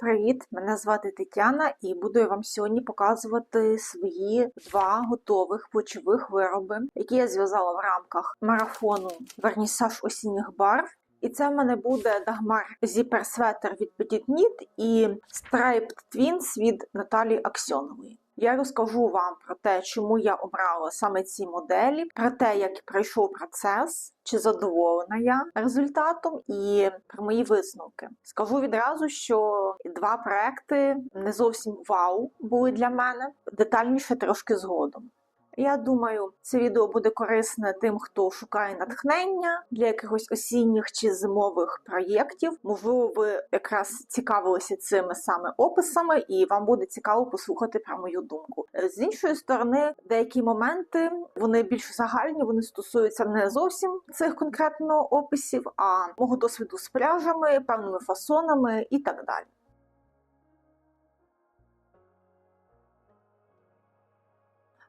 Привіт! Мене звати Тетяна і буду я вам сьогодні показувати свої два готових плечових вироби, які я зв'язала в рамках марафону Вернісаж осінніх барв. І це в мене буде Дагмар Зіперсветер від Petit Knit і Striped Twins від Наталії Аксьонової. Я розкажу вам про те, чому я обрала саме ці моделі, про те, як пройшов процес, чи задоволена я результатом, і про мої висновки. Скажу відразу, що два проекти не зовсім вау були для мене детальніше трошки згодом. Я думаю, це відео буде корисне тим, хто шукає натхнення для якихось осінніх чи зимових проєктів. Можливо, ви якраз цікавилися цими саме описами, і вам буде цікаво послухати про мою думку. Е, З іншої сторони, деякі моменти вони більш загальні, вони стосуються не зовсім цих конкретно описів, а мого досвіду з пряжами, певними фасонами і так далі.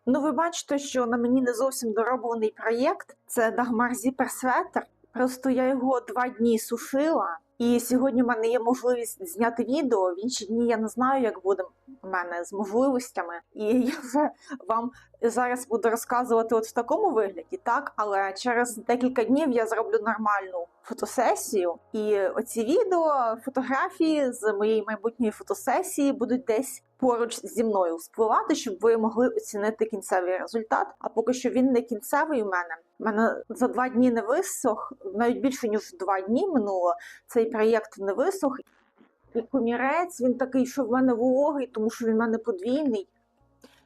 Ну, ви бачите, що на мені не зовсім дороблений проєкт. Це Дагмар Sweater. Просто я його два дні сушила, і сьогодні в мене є можливість зняти відео. В інші дні я не знаю, як буде в мене з можливостями. І я вже вам зараз буду розказувати от в такому вигляді, так, але через декілька днів я зроблю нормальну фотосесію. І оці відео, фотографії з моєї майбутньої фотосесії будуть десь поруч зі мною вспливати, щоб ви могли оцінити кінцевий результат. А поки що він не кінцевий у мене. У мене за два дні не висох, навіть більше ніж два дні минуло. Цей проєкт не висох. І комірець він такий, що в мене вологий, тому що він в мене подвійний.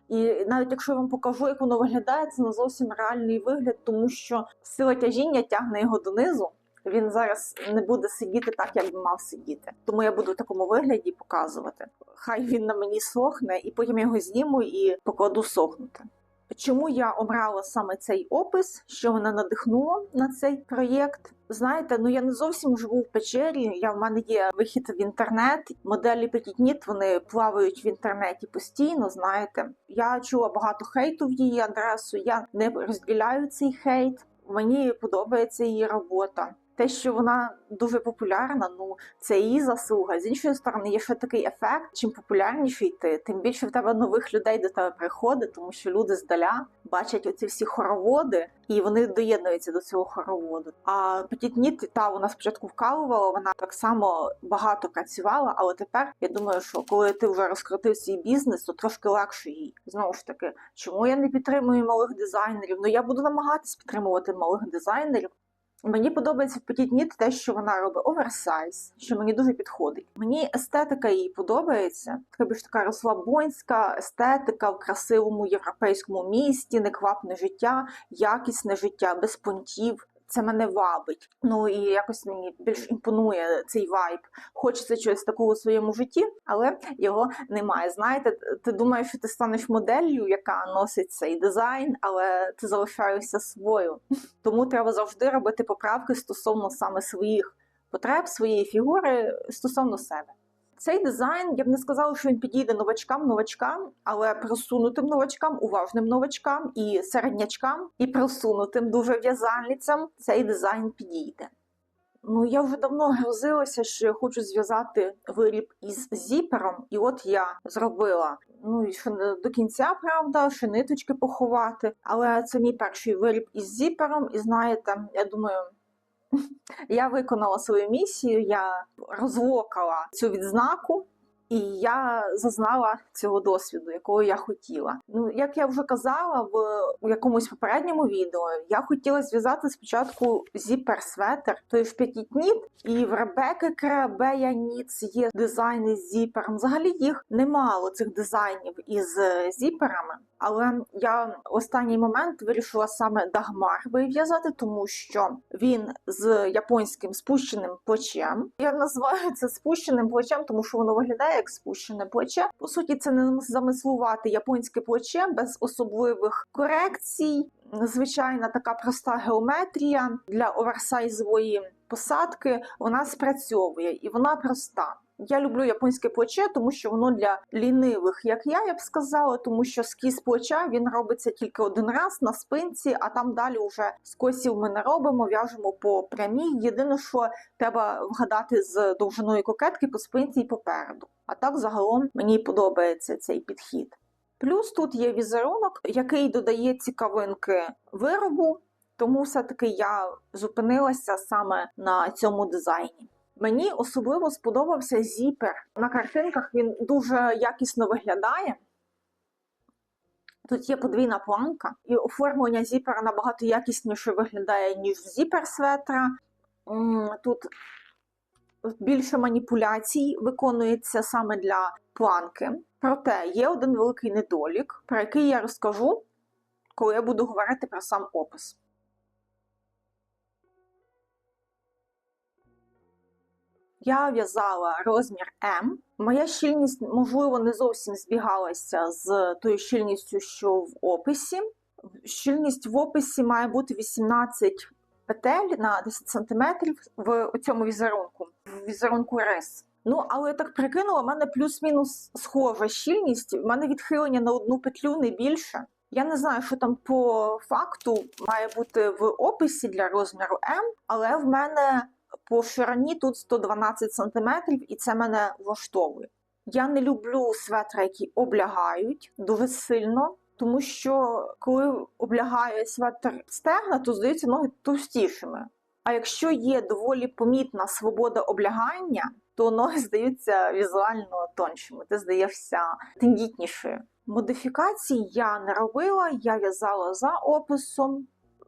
І навіть якщо я вам покажу, як воно виглядає, це не зовсім реальний вигляд, тому що сила тяжіння тягне його донизу. Він зараз не буде сидіти так, як би мав сидіти. Тому я буду в такому вигляді показувати. Хай він на мені сохне, і потім я його зніму і покладу сохнути. Чому я обрала саме цей опис, що мене надихнуло на цей проєкт? Знаєте, ну я не зовсім живу в печері. Я в мене є вихід в інтернет. Моделі Knit, вони плавають в інтернеті постійно. Знаєте, я чула багато хейту в її адресу. Я не розділяю цей хейт. Мені подобається її робота. Те, що вона дуже популярна, ну це її заслуга. З іншої сторони, є ще такий ефект. Чим популярніший ти, тим більше в тебе нових людей до тебе приходить, тому що люди здаля бачать оці всі хороводи, і вони доєднуються до цього хороводу. А Knit, та вона спочатку вкалувала, вона так само багато працювала, але тепер я думаю, що коли ти вже розкрутив свій бізнес, то трошки легше їй. Знову ж таки, чому я не підтримую малих дизайнерів? Ну я буду намагатись підтримувати малих дизайнерів. Мені подобається в Petit Knit те, що вона робить оверсайз, що мені дуже підходить. Мені естетика їй подобається. Така більш така розслабонська естетика в красивому європейському місті, неквапне життя, якісне життя, без понтів. Це мене вабить. Ну і якось мені більш імпонує цей вайб. Хочеться чогось такого у своєму житті, але його немає. Знаєте, ти думаєш, що ти станеш моделлю, яка носить цей дизайн, але ти залишаєшся свою. Тому треба завжди робити поправки стосовно саме своїх потреб, своєї фігури стосовно себе. Цей дизайн, я б не сказала, що він підійде новачкам, новачкам, але просунутим новачкам, уважним новачкам і середнячкам, і просунутим дуже в'язальницям цей дизайн підійде. Ну, я вже давно грозилася, що я хочу зв'язати виріб із зіпером, і от я зробила. Ну і ще не до кінця, правда, ще ниточки поховати. Але це мій перший виріб із зіпером, і знаєте, я думаю. Я виконала свою місію, я розвокала цю відзнаку, і я зазнала цього досвіду, якого я хотіла. Ну, як я вже казала в якомусь попередньому відео, я хотіла зв'язати спочатку зіпер светер, той ж Knit, і в Ребеки Крабея Ніц є дизайни з зіпером. Взагалі їх немало цих дизайнів із зіперами. Але я останній момент вирішила саме Дагмар вив'язати, тому що він з японським спущеним плечем. Я називаю це спущеним плечем, тому що воно виглядає як спущене плече. По суті, це не замислувати японське плече без особливих корекцій. Звичайна така проста геометрія для оверсайзової посадки. Вона спрацьовує і вона проста. Я люблю японське плече, тому що воно для лінивих, як я, я б сказала, тому що скіз плеча він робиться тільки один раз на спинці, а там далі вже скосів ми не робимо, в'яжемо по прямій. Єдине, що треба вгадати з довжиною кокетки по спинці і попереду. А так загалом мені подобається цей підхід. Плюс тут є візерунок, який додає цікавинки виробу, тому все-таки я зупинилася саме на цьому дизайні. Мені особливо сподобався зіпер. На картинках він дуже якісно виглядає. Тут є подвійна планка, і оформлення зіпера набагато якісніше виглядає, ніж зіпер светра. Тут більше маніпуляцій виконується саме для планки. Проте є один великий недолік, про який я розкажу, коли я буду говорити про сам опис. Я в'язала розмір М. Моя щільність, можливо, не зовсім збігалася з тою щільністю, що в описі. Щільність в описі має бути 18 петель на 10 см в цьому візерунку, в візерунку рис. Ну, але я так прикинула, в мене плюс-мінус схожа щільність, в мене відхилення на одну петлю не більше. Я не знаю, що там по факту має бути в описі для розміру М, але в мене по ширині тут 112 см, і це мене влаштовує. Я не люблю светри, які облягають дуже сильно, тому що коли облягає светр стегна, то здаються ноги товстішими. А якщо є доволі помітна свобода облягання, то ноги здаються візуально тоншими, ти здаєшся тендітнішою. Модифікацій я не робила, я в'язала за описом.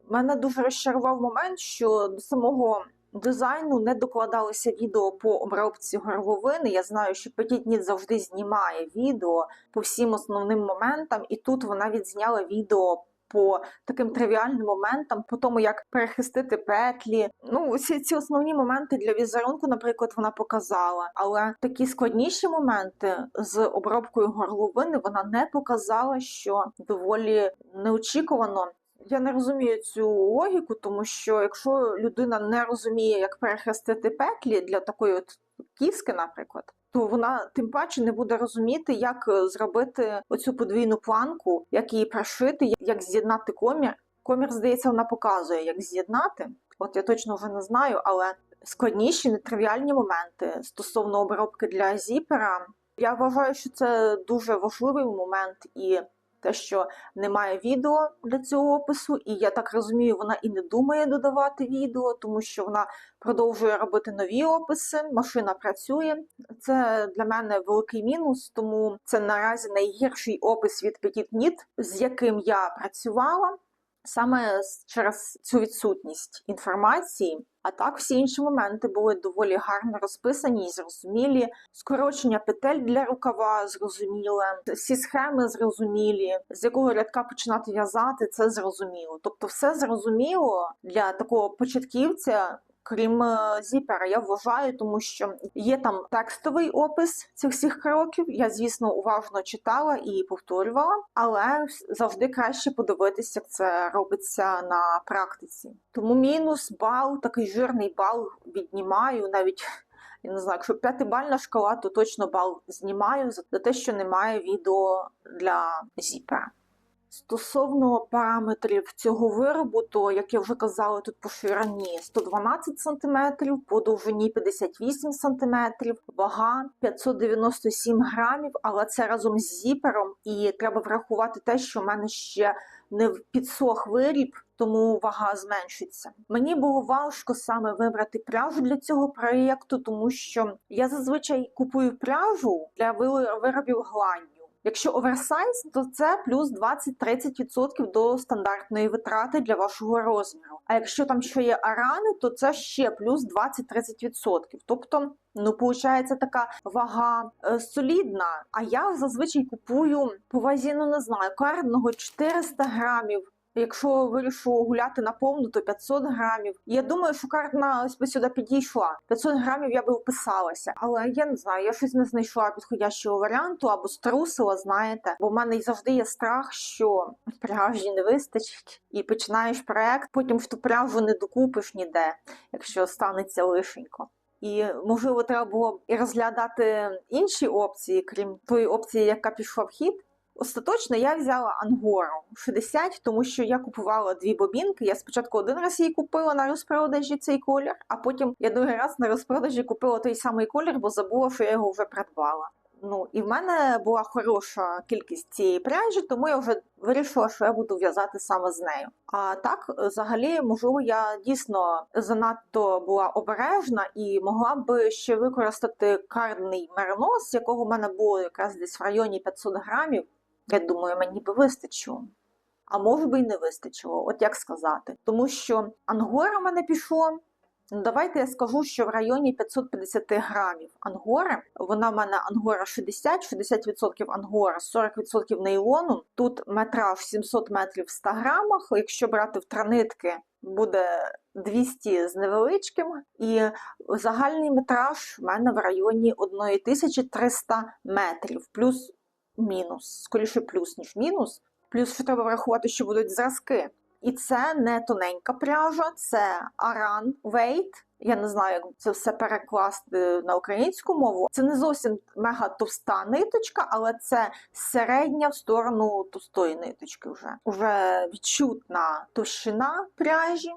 Мене дуже розчарував момент, що до самого дизайну не докладалося відео по обробці горловини. Я знаю, що Knit завжди знімає відео по всім основним моментам, і тут вона відзняла відео по таким тривіальним моментам, по тому, як перехрестити петлі. Ну, усі ці основні моменти для візерунку, наприклад, вона показала. Але такі складніші моменти з обробкою горловини вона не показала, що доволі неочікувано. Я не розумію цю логіку, тому що якщо людина не розуміє, як перехрестити петлі для такої от кіски, наприклад, то вона тим паче не буде розуміти, як е, зробити оцю подвійну планку, як її прошити, як з'єднати комір. Комір, здається, вона показує, як з'єднати. От я точно вже не знаю, але складніші нетривіальні моменти стосовно обробки для зіпера. Я вважаю, що це дуже важливий момент і те, що немає відео для цього опису, і я так розумію, вона і не думає додавати відео, тому що вона продовжує робити нові описи. Машина працює. Це для мене великий мінус, тому це наразі найгірший опис від Petit Knit, з яким я працювала. Саме через цю відсутність інформації, а так всі інші моменти були доволі гарно розписані і зрозумілі. Скорочення петель для рукава зрозуміле, всі схеми зрозумілі, з якого рядка починати в'язати, це зрозуміло. Тобто, все зрозуміло для такого початківця. Крім е, зіпера, я вважаю, тому що є там текстовий опис цих всіх кроків. Я, звісно, уважно читала і повторювала, але завжди краще подивитися, як це робиться на практиці. Тому мінус бал, такий жирний бал віднімаю. Навіть я не знаю, якщо п'ятибальна шкала, то точно бал знімаю за те, що немає відео для зіпера. Стосовно параметрів цього виробу, то, як я вже казала, тут по ширині 112 см, по довжині 58 см, вага 597 грамів, але це разом з зіпером, і треба врахувати те, що в мене ще не підсох виріб, тому вага зменшиться. Мені було важко саме вибрати пряжу для цього проєкту, тому що я зазвичай купую пряжу для виробів гладню. Якщо оверсайз, то це плюс 20-30% до стандартної витрати для вашого розміру. А якщо там ще є арани, то це ще плюс 20-30%. Тобто, ну, виходить, така вага е, солідна. А я зазвичай купую по вазі, ну не знаю, карного 400 грамів. Якщо вирішу гуляти на повну, то 500 грамів. Я думаю, що картна ось би сюди підійшла. 500 грамів я би вписалася, але я не знаю, я щось не знайшла підходящого варіанту або струсила, знаєте, бо в мене завжди є страх, що пряжі не вистачить, і починаєш проект, потім в ту пряжу не докупиш ніде, якщо станеться лишенько. І можливо, треба було і розглядати інші опції, крім тої опції, яка пішла в хід. Остаточно я взяла Ангору 60, тому що я купувала дві бобінки. Я спочатку один раз її купила на розпродажі цей колір, а потім я другий раз на розпродажі купила той самий колір, бо забула, що я його вже придбала. Ну і в мене була хороша кількість цієї пряжі, тому я вже вирішила, що я буду в'язати саме з нею. А так, взагалі, можливо, я дійсно занадто була обережна і могла б ще використати карний меринос, якого в мене було якраз десь в районі 500 грамів. Я думаю, мені би вистачило. А може би й не вистачило, от як сказати. Тому що ангора в мене пішло. Ну, давайте я скажу, що в районі 550 грамів ангори. Вона в мене ангора 60, 60% ангора, 40% нейлону. Тут метраж 700 метрів в 100 грамах. Якщо брати в транитки, буде 200 з невеличким. І загальний метраж в мене в районі 1300 метрів, плюс-мінус. Скоріше плюс, ніж мінус. Плюс ще треба врахувати, що будуть зразки. І це не тоненька пряжа, це Aran Weight. Я не знаю, як це все перекласти на українську мову. Це не зовсім мега товста ниточка, але це середня в сторону товстої ниточки. Вже Уже відчутна товщина пряжі.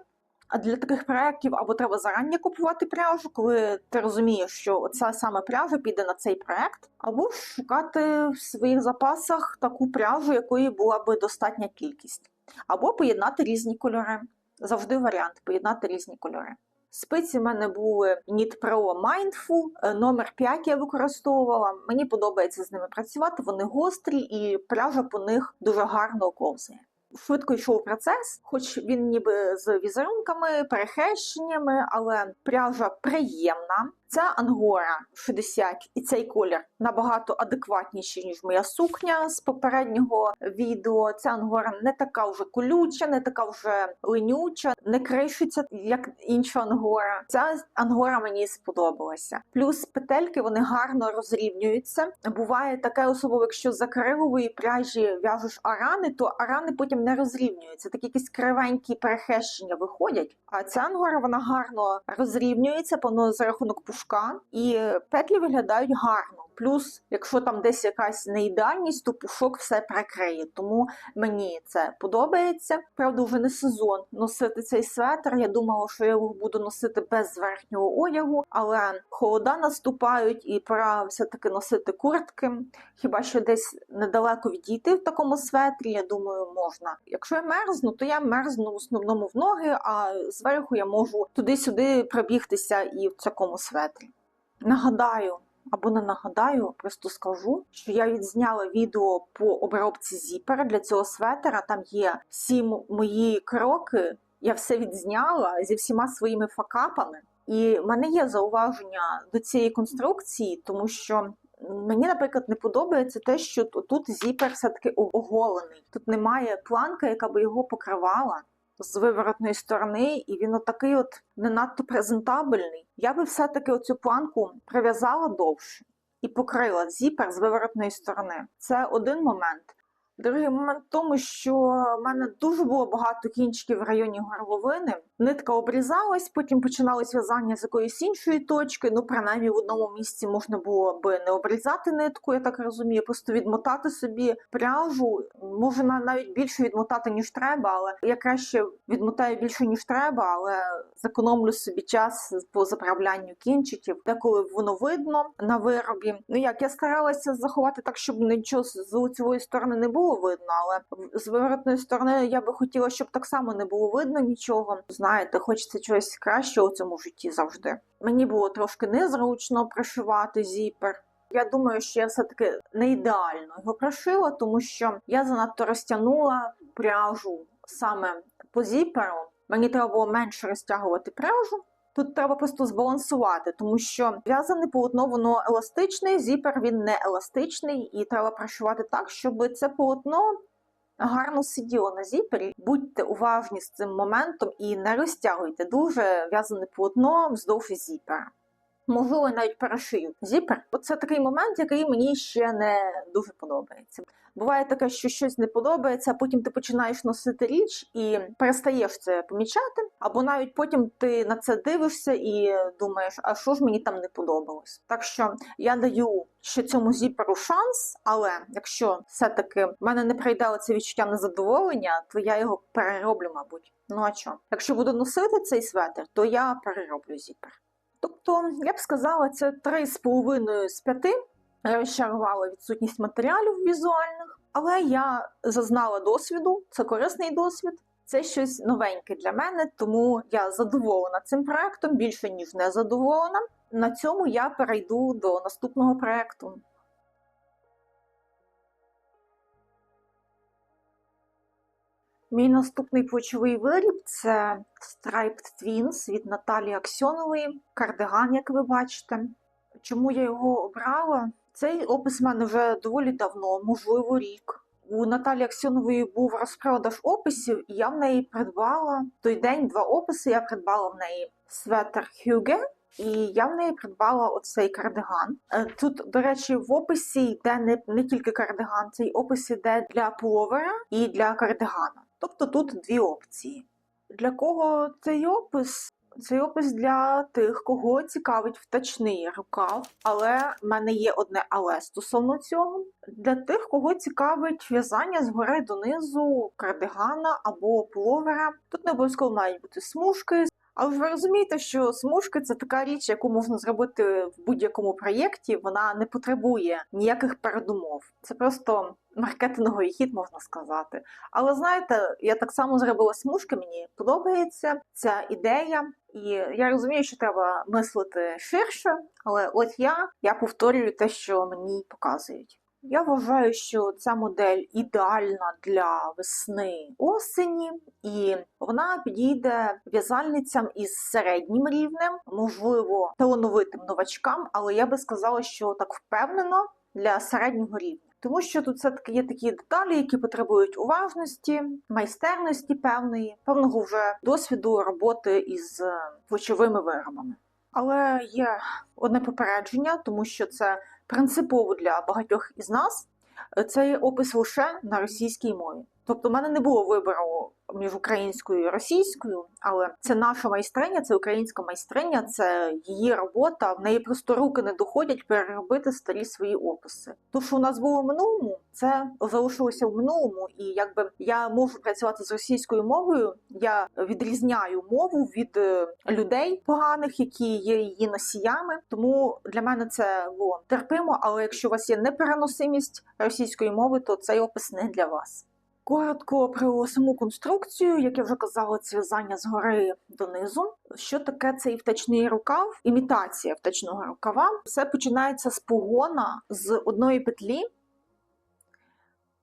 А для таких проєктів або треба зарані купувати пряжу, коли ти розумієш, що ця саме пряжа піде на цей проєкт, або шукати в своїх запасах таку пряжу, якої була би достатня кількість. Або поєднати різні кольори. Завжди варіант поєднати різні кольори. Спиці в мене були Knit Pro Mindful, е, номер 5 я використовувала. Мені подобається з ними працювати, вони гострі і пряжа по них дуже гарно ковзає. Швидко йшов процес, хоч він ніби з візерунками, перехрещеннями, але пряжа приємна. Ця ангора 60 і цей колір набагато адекватніший, ніж моя сукня з попереднього відео. Ця ангора не така вже колюча, не така вже ленюча, не кришиться, як інша ангора. Ця ангора мені сподобалася. Плюс петельки вони гарно розрівнюються. Буває таке, особливо, якщо з акрилової пряжі в'яжеш арани, то арани потім не розрівнюються. Такі якісь кривенькі перехрещення виходять. А ця ангора вона гарно розрівнюється, воно за рахунок пушка, і петлі виглядають гарно. Плюс, якщо там десь якась неідеальність, то пушок все перекриє. Тому мені це подобається. Правда, вже не сезон носити цей светр. Я думала, що я його буду носити без верхнього одягу, але холода наступають і пора все-таки носити куртки. Хіба що десь недалеко відійти в такому светрі, я думаю, можна. Якщо я мерзну, то я мерзну в основному в ноги, а зверху я можу туди-сюди пробігтися і в такому светрі. Нагадаю. Або не нагадаю, просто скажу, що я відзняла відео по обробці зіпера для цього светера. Там є всі мої кроки, я все відзняла зі всіма своїми факапами. І в мене є зауваження до цієї конструкції, тому що мені, наприклад, не подобається те, що тут зіпер все-таки оголений. Тут немає планки, яка би його покривала з виворотної сторони, і він отакий от не надто презентабельний. Я би все-таки оцю планку прив'язала довше і покрила зіпер з виворотної сторони. Це один момент. Другий момент в тому, що в мене дуже було багато кінчиків в районі горловини. Нитка обрізалась, потім починалось в'язання з якоїсь іншої точки. Ну, принаймні в одному місці можна було би не обрізати нитку, я так розумію, просто відмотати собі пряжу. Може навіть більше відмотати, ніж треба, але я краще відмотаю більше, ніж треба, але зекономлю собі час по заправлянню кінчиків, деколи воно видно на виробі. Ну як я старалася заховати так, щоб нічого з лицевої сторони не було видно, але з виворотної сторони я би хотіла, щоб так само не було видно нічого. Знаєте, хочеться чогось кращого у цьому житті завжди. Мені було трошки незручно пришивати зіпер. Я думаю, що я все-таки не ідеально його прошила, тому що я занадто розтягнула пряжу саме по зіперу. Мені треба було менше розтягувати пряжу. Тут треба просто збалансувати, тому що в'язане полотно воно еластичне, зіпер він не еластичний, і треба пришивати так, щоб це полотно гарно сиділо на зіпері. Будьте уважні з цим моментом і не розтягуйте дуже в'язане полотно вздовж зіпера. Можливо, навіть перешию зіпер. Оце такий момент, який мені ще не дуже подобається. Буває таке, що щось не подобається, а потім ти починаєш носити річ і перестаєш це помічати, або навіть потім ти на це дивишся і думаєш, а що ж мені там не подобалось. Так що я даю ще цьому зіперу шанс, але якщо все-таки в мене не прийде це відчуття незадоволення, то я його перероблю, мабуть. Ну а що? Якщо буду носити цей светр, то я перероблю зіпер. Тобто, я б сказала, це 3,5 з 5. Я розчарувала відсутність матеріалів візуальних, але я зазнала досвіду, це корисний досвід. Це щось новеньке для мене, тому я задоволена цим проектом, більше ніж не задоволена. На цьому я перейду до наступного проекту. Мій наступний плечовий виріб це Striped Twins від Наталії Аксьонової, кардиган, як ви бачите. Чому я його обрала? Цей опис в мене вже доволі давно, можливо, рік. У Наталі Аксьонової був розпродаж описів, і я в неї придбала той день два описи. Я придбала в неї светер Хюге, і я в неї придбала оцей кардиган. Е, Тут, до речі, в описі йде не, не тільки кардиган, цей опис йде для пуловера і для кардигана. Тобто тут дві опції. Для кого цей опис? Цей опис для тих, кого цікавить втачний рукав, але в мене є одне але стосовно цього. Для тих, кого цікавить в'язання згори донизу кардигана або пловера. Тут не обов'язково мають бути смужки. Але ж ви розумієте, що смужки це така річ, яку можна зробити в будь-якому проєкті. Вона не потребує ніяких передумов. Це просто маркетинговий хід, можна сказати. Але знаєте, я так само зробила смужки, мені подобається ця ідея. І я розумію, що треба мислити ширше, але от я, я повторюю те, що мені показують. Я вважаю, що ця модель ідеальна для весни осені, і вона підійде в'язальницям із середнім рівнем, можливо, талановитим новачкам, але я би сказала, що так впевнено для середнього рівня. Тому що тут все-таки є такі деталі, які потребують уважності, майстерності певної, певного вже досвіду роботи із е, плечовими виробами. Але є одне попередження, тому що це принципово для багатьох із нас. Це є опис лише на російській мові. Тобто, в мене не було вибору між українською і російською, але це наша майстриня, це українська майстриня, це її робота. В неї просто руки не доходять переробити старі свої описи. То, що у нас було в минулому, це залишилося в минулому, і якби я можу працювати з російською мовою, я відрізняю мову від е, людей поганих, які є її носіями. Тому для мене це було терпимо. Але якщо у вас є непереносимість російської мови, то цей опис не для вас. Коротко про саму конструкцію, як я вже казала, це в'язання згори донизу. Що таке цей втачний рукав? Імітація втачного рукава. Все починається з погона з одної петлі,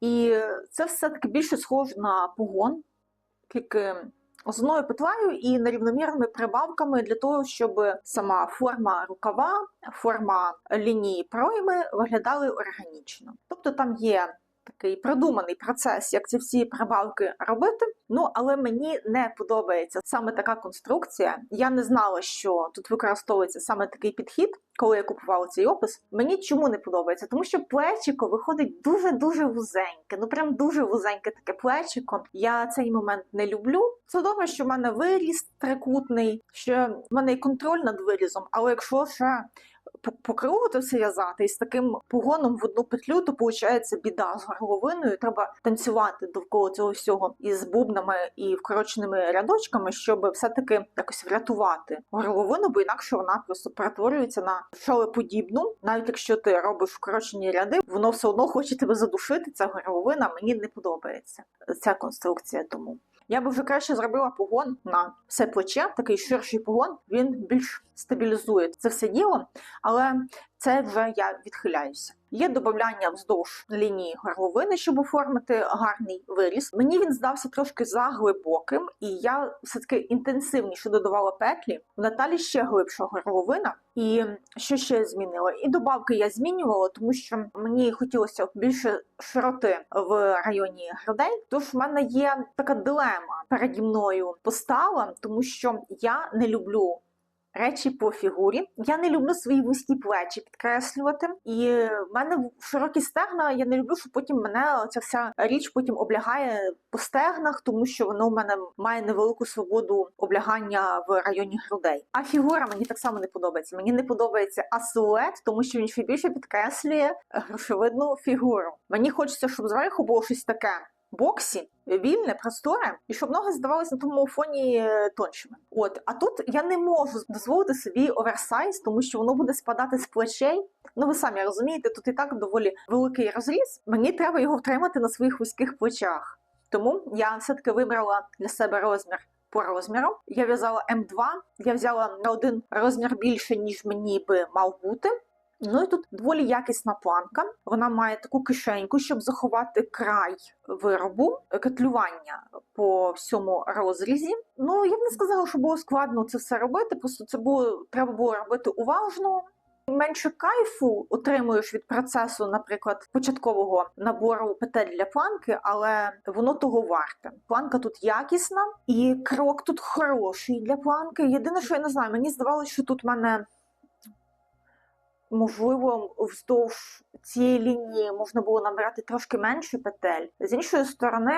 і це все-таки більше схоже на погон, тільки з одною петлею і нерівномірними прибавками для того, щоб сама форма рукава, форма лінії пройми виглядали органічно. Тобто там є такий продуманий процес, як ці всі прибавки робити. Ну, але мені не подобається саме така конструкція. Я не знала, що тут використовується саме такий підхід, коли я купувала цей опис. Мені чому не подобається? Тому що плечико виходить дуже-дуже вузеньке. Ну прям дуже вузеньке таке плечико. Я цей момент не люблю. Це добре, що в мене виріс трикутний, що в мене і контроль над вирізом, але якщо ще по, кругу то і з таким погоном в одну петлю, то виходить біда з горловиною. Треба танцювати довкола цього всього із бубнами і вкороченими рядочками, щоб все-таки якось врятувати горловину, бо інакше вона просто перетворюється на шолеподібну. Навіть якщо ти робиш вкорочені ряди, воно все одно хоче тебе задушити. Ця горловина мені не подобається ця конструкція. Тому. Я би вже краще зробила погон на все плече, такий ширший погон, він більш стабілізує це все діло, але це вже я відхиляюся. Є додавання вздовж лінії горловини, щоб оформити гарний виріс. Мені він здався трошки заглибоким, і я все-таки інтенсивніше додавала петлі. В Наталі ще глибша горловина. І що ще змінила? І добавки я змінювала, тому що мені хотілося більше широти в районі грудей. Тож в мене є така дилема переді мною постала, тому що я не люблю речі по фігурі. Я не люблю свої вузькі плечі підкреслювати. І в мене широкі стегна. Я не люблю, що потім мене ця вся річ потім облягає по стегнах, тому що воно в мене має невелику свободу облягання в районі грудей. А фігура мені так само не подобається. Мені не подобається асилует, тому що він ще більше підкреслює грошовидну фігуру. Мені хочеться, щоб зверху було щось таке. Боксі вільне, просторе, і щоб ноги здавалися на тому фоні е, тоншими. От, а тут я не можу дозволити собі оверсайз, тому що воно буде спадати з плечей. Ну ви самі розумієте, тут і так доволі великий розріз. Мені треба його втримати на своїх вузьких плечах. Тому я все-таки вибрала для себе розмір по розміру. Я в'язала М2, я взяла на один розмір більше, ніж мені би мав бути. Ну і тут доволі якісна планка. Вона має таку кишеньку, щоб заховати край виробу, кетлювання по всьому розрізі. Ну я б не сказала, що було складно це все робити. Просто це було треба було робити уважно. Менше кайфу отримуєш від процесу, наприклад, початкового набору петель для планки, але воно того варте. Планка тут якісна, і крок тут хороший для планки. Єдине, що я не знаю, мені здавалося, що тут в мене можливо, вздовж цієї лінії можна було набирати трошки менше петель. З іншої сторони,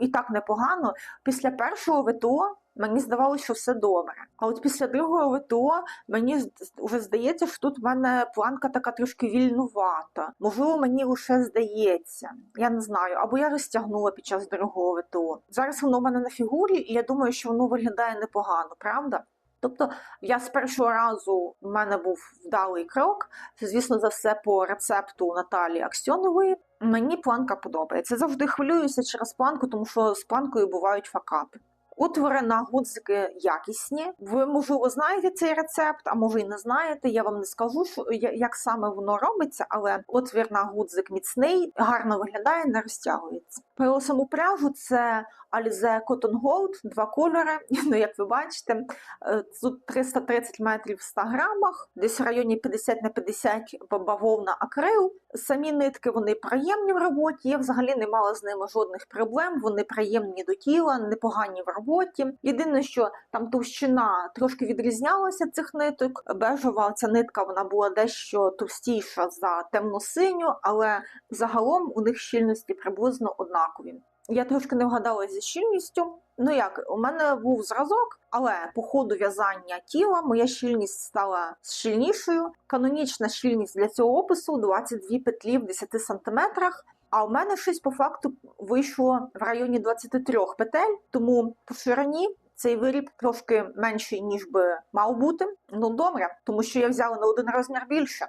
і так непогано. Після першого ВТО мені здавалося, що все добре. А от після другого ВТО мені вже здається, що тут в мене планка така трошки вільнувата. Можливо, мені лише здається. Я не знаю, або я розтягнула під час другого ВТО. Зараз воно в мене на фігурі, і я думаю, що воно виглядає непогано, правда? Тобто я з першого разу в мене був вдалий крок. Це, Звісно, за все по рецепту Наталі Аксьонової. Мені планка подобається. Завжди хвилююся через планку, тому що з планкою бувають факапи. Отвори на гудзики якісні. Ви, можливо, знаєте цей рецепт, а може і не знаєте. Я вам не скажу, що як саме воно робиться, але отвір на гудзик міцний, гарно виглядає, не розтягується. Про саму пряжу це Alize Cotton Gold, два кольори. Ну, як ви бачите, е, тут 330 метрів в 100 грамах, десь в районі 50 на 50 бавовна акрил. Самі нитки вони приємні в роботі. Я взагалі не мала з ними жодних проблем. Вони приємні до тіла, непогані в роботі. Єдине, що там товщина трошки відрізнялася цих ниток. Бежева ця нитка вона була дещо товстіша за темно-синю, але загалом у них щільності приблизно однакові. Я трошки не вгадала зі щільністю. Ну як, у мене був зразок, але по ходу в'язання тіла моя щільність стала щільнішою. Канонічна щільність для цього опису 22 петлі в 10 сантиметрах. А у мене щось по факту вийшло в районі 23 петель, тому по ширині цей виріб трошки менший, ніж би мав бути. Ну добре, тому що я взяла на один розмір більше.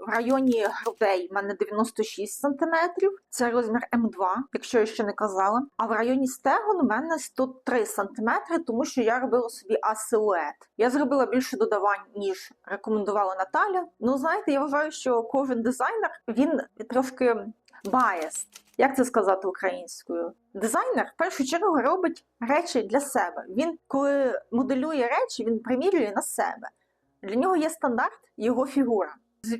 В районі грудей в мене 96 см, це розмір М2, якщо я ще не казала. А в районі стегон у мене 103 см, тому що я робила собі асилует. Я зробила більше додавань, ніж рекомендувала Наталя. Ну, знаєте, я вважаю, що кожен дизайнер він трошки biased. Як це сказати українською? Дизайнер в першу чергу робить речі для себе. Він, коли моделює речі, він примірює на себе. Для нього є стандарт, його фігура.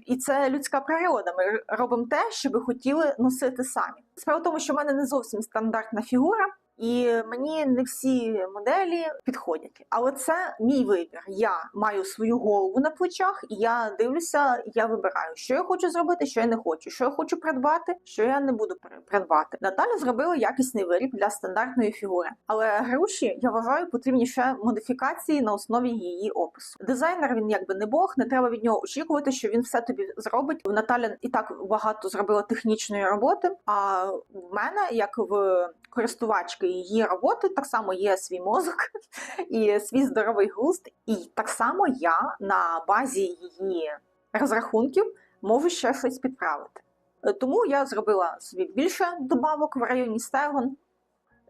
І це людська природа. Ми робимо те, що би хотіли носити самі. Справа в тому, що в мене не зовсім стандартна фігура, і мені не всі моделі підходять. Але це мій вибір. Я маю свою голову на плечах, і я дивлюся, я вибираю, що я хочу зробити, що я не хочу, що я хочу придбати, що я не буду при- придбати. Наталя зробила якісний виріб для стандартної фігури, але гроші я вважаю потрібні ще модифікації на основі її опису. Дизайнер він якби не Бог, не треба від нього очікувати, що він все тобі зробить. Наталя і так багато зробила технічної роботи. А в мене, як в користувачки її роботи, так само є свій мозок і свій здоровий глузд. І так само я на базі її розрахунків можу ще щось підправити. Е, Тому я зробила собі більше добавок в районі стегон.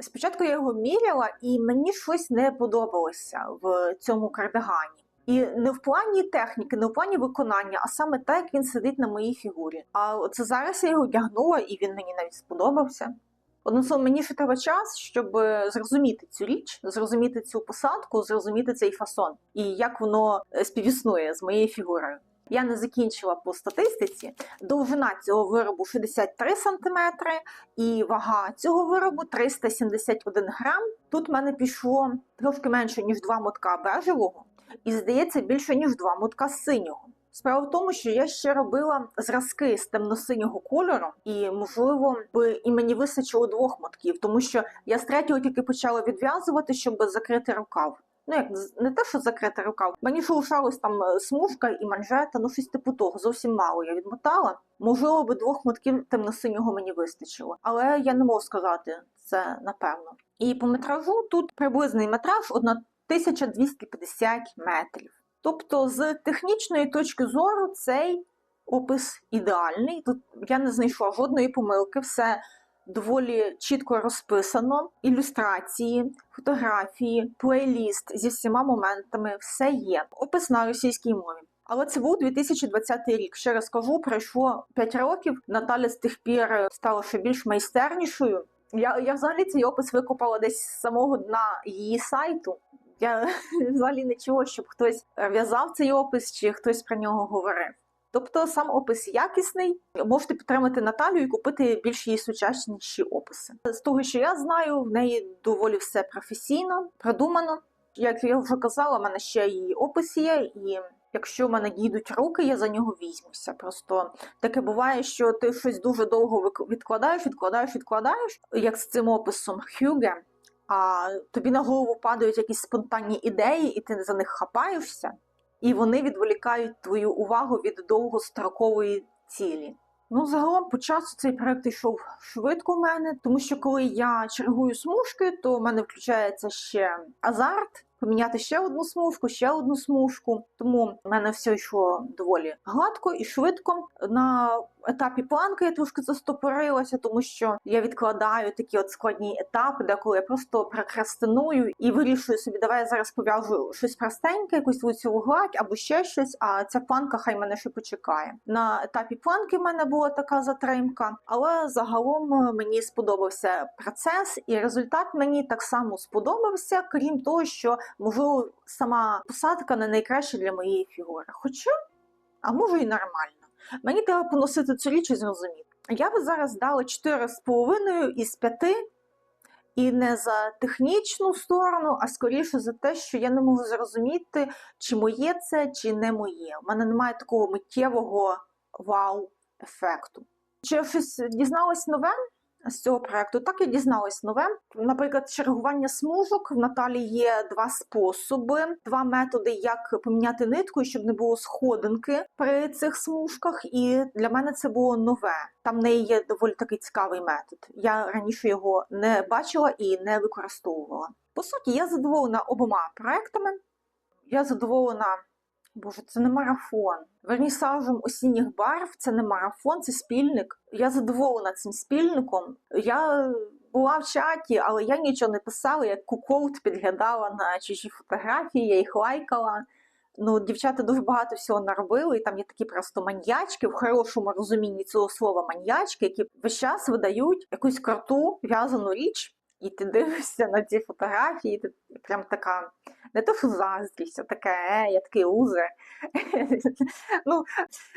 Спочатку я його міряла, і мені щось не подобалося в цьому кардигані. І не в плані техніки, не в плані виконання, а саме так, як він сидить на моїй фігурі. А оце зараз я його одягнула, і він мені навіть сподобався. Одним словом, мені ще треба час, щоб е, зрозуміти цю річ, зрозуміти цю посадку, зрозуміти цей фасон і як воно е, співіснує з моєю фігурою. Я не закінчила по статистиці. Довжина цього виробу 63 см і вага цього виробу 371 грам. Тут в мене пішло трошки менше, ніж два мотка бежевого. і здається більше ніж два мотка синього. Справа в тому, що я ще робила зразки з темно-синього кольору, і можливо би і мені вистачило двох мотків, тому що я з третього тільки почала відв'язувати, щоб закрити рукав. Ну як не те, що закрити рукав. Мені лишалось там е, смужка і манжета, ну щось типу того. Зовсім мало я відмотала. Можливо, би двох мотків темно-синього мені вистачило, але я не можу сказати це напевно. І по метражу тут приблизний метраж 1250 метрів. Тобто, з технічної точки зору, цей опис ідеальний. Тут я не знайшла жодної помилки, все доволі чітко розписано. Ілюстрації, фотографії, плейліст зі всіма моментами, все є. Опис на російській мові. Але це був 2020 рік. Ще раз кажу, пройшло 5 років. Наталя з тих пір стала ще більш майстернішою. Я, я взагалі цей опис викопала десь з самого дна її сайту. Я взагалі не чула, щоб хтось в'язав цей опис чи хтось про нього говорив. Тобто сам опис якісний. Можете підтримати Наталю і купити більш її сучасніші описи. З того, що я знаю, в неї доволі все професійно, продумано. Як я вже казала, в мене ще її опис є, і якщо в мене дійдуть руки, я за нього візьмуся. Просто таке буває, що ти щось дуже довго відкладаєш, відкладаєш, відкладаєш, як з цим описом Хюге, а тобі на голову падають якісь спонтанні ідеї, і ти за них хапаєшся, і вони відволікають твою увагу від довгострокової цілі. Ну, загалом по часу цей проект йшов швидко в мене, тому що коли я чергую смужки, то в мене включається ще азарт. Поміняти ще одну смужку, ще одну смужку. Тому в мене все йшло доволі гладко і швидко. На етапі планки я трошки застопорилася, тому що я відкладаю такі от складні етапи, де коли я просто прокрастиную і вирішую собі, давай я зараз пов'яжу щось простеньке, якусь лицеву гладь або ще щось. А ця планка хай мене ще почекає. На етапі планки в мене була така затримка, але загалом мені сподобався процес, і результат мені так само сподобався, крім того, що можливо сама посадка не найкраща для моєї фігури. Хоча, а може і нормально. Мені треба поносити цю річ і зрозуміти. Я би зараз дала 4,5 із 5, і не за технічну сторону, а скоріше за те, що я не можу зрозуміти, чи моє це, чи не моє. У мене немає такого миттєвого вау-ефекту. Чи я щось дізналась нове з цього проекту? Так я дізналась нове. Наприклад, чергування смужок в Наталі є два способи, два методи, як поміняти нитку, щоб не було сходинки при цих смужках. І для мене це було нове. Там в неї є доволі такий цікавий метод. Я раніше його не бачила і не використовувала. По суті, я задоволена обома проектами. Я задоволена. Боже, це не марафон. Вернісажем осінніх барв це не марафон, це спільник. Я задоволена цим спільником. Я була в чаті, але я нічого не писала, як куколд підглядала на чужі фотографії, я їх лайкала. Ну, дівчата дуже багато всього наробили, і там є такі просто маньячки в хорошому розумінні цього слова маньячки, які весь час видають якусь круту в'язану річ, і ти дивишся на ці фотографії, і ти прям така. Не то, що заздрість, а таке, е, я такий лузер. ну,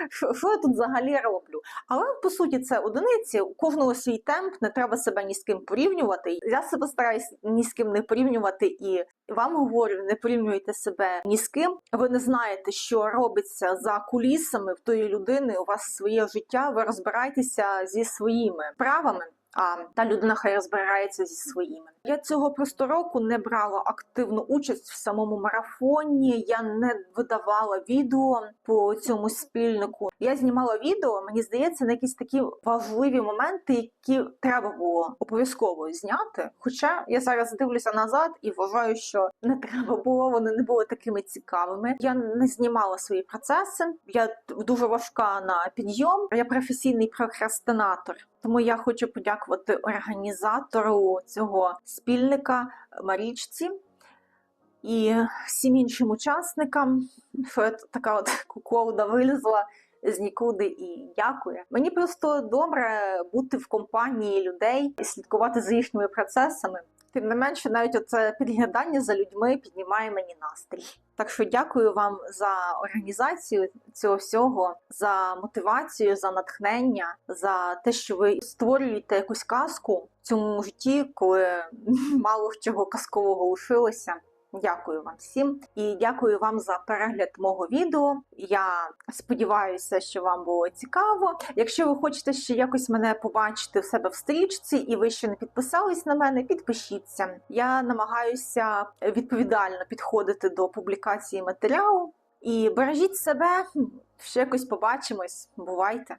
що, я тут взагалі роблю? Але по суті це одиниці, у кожного свій темп, не треба себе ні з ким порівнювати. Я себе стараюсь ні з ким не порівнювати і вам говорю, не порівнюйте себе ні з ким. Ви не знаєте, що робиться за кулісами в тої людини. У вас своє життя, ви розбирайтеся зі своїми правами. А та людина хай розбирається зі своїми. Я цього просто року не брала активну участь в самому марафоні. Я не видавала відео по цьому спільнику. Я знімала відео, мені здається, на якісь такі важливі моменти, які треба було обов'язково зняти. Хоча я зараз дивлюся назад і вважаю, що не треба було, вони не були такими цікавими. Я не знімала свої процеси. Я дуже важка на підйом. Я професійний прокрастинатор. Тому я хочу подякувати організатору цього спільника Марічці і всім іншим учасникам, що така от куклоуда вилізла з нікуди і дякую. Мені просто добре бути в компанії людей і слідкувати за їхніми процесами. Тим не менше, навіть оце підглядання за людьми піднімає мені настрій. Так що дякую вам за організацію цього всього, за мотивацію, за натхнення, за те, що ви створюєте якусь казку в цьому житті, коли мало чого казкового лишилося. Дякую вам всім і дякую вам за перегляд мого відео. Я сподіваюся, що вам було цікаво. Якщо ви хочете ще якось мене побачити в себе в стрічці, і ви ще не підписались на мене, підпишіться. Я намагаюся відповідально підходити до публікації матеріалу. І бережіть себе, ще якось побачимось. Бувайте!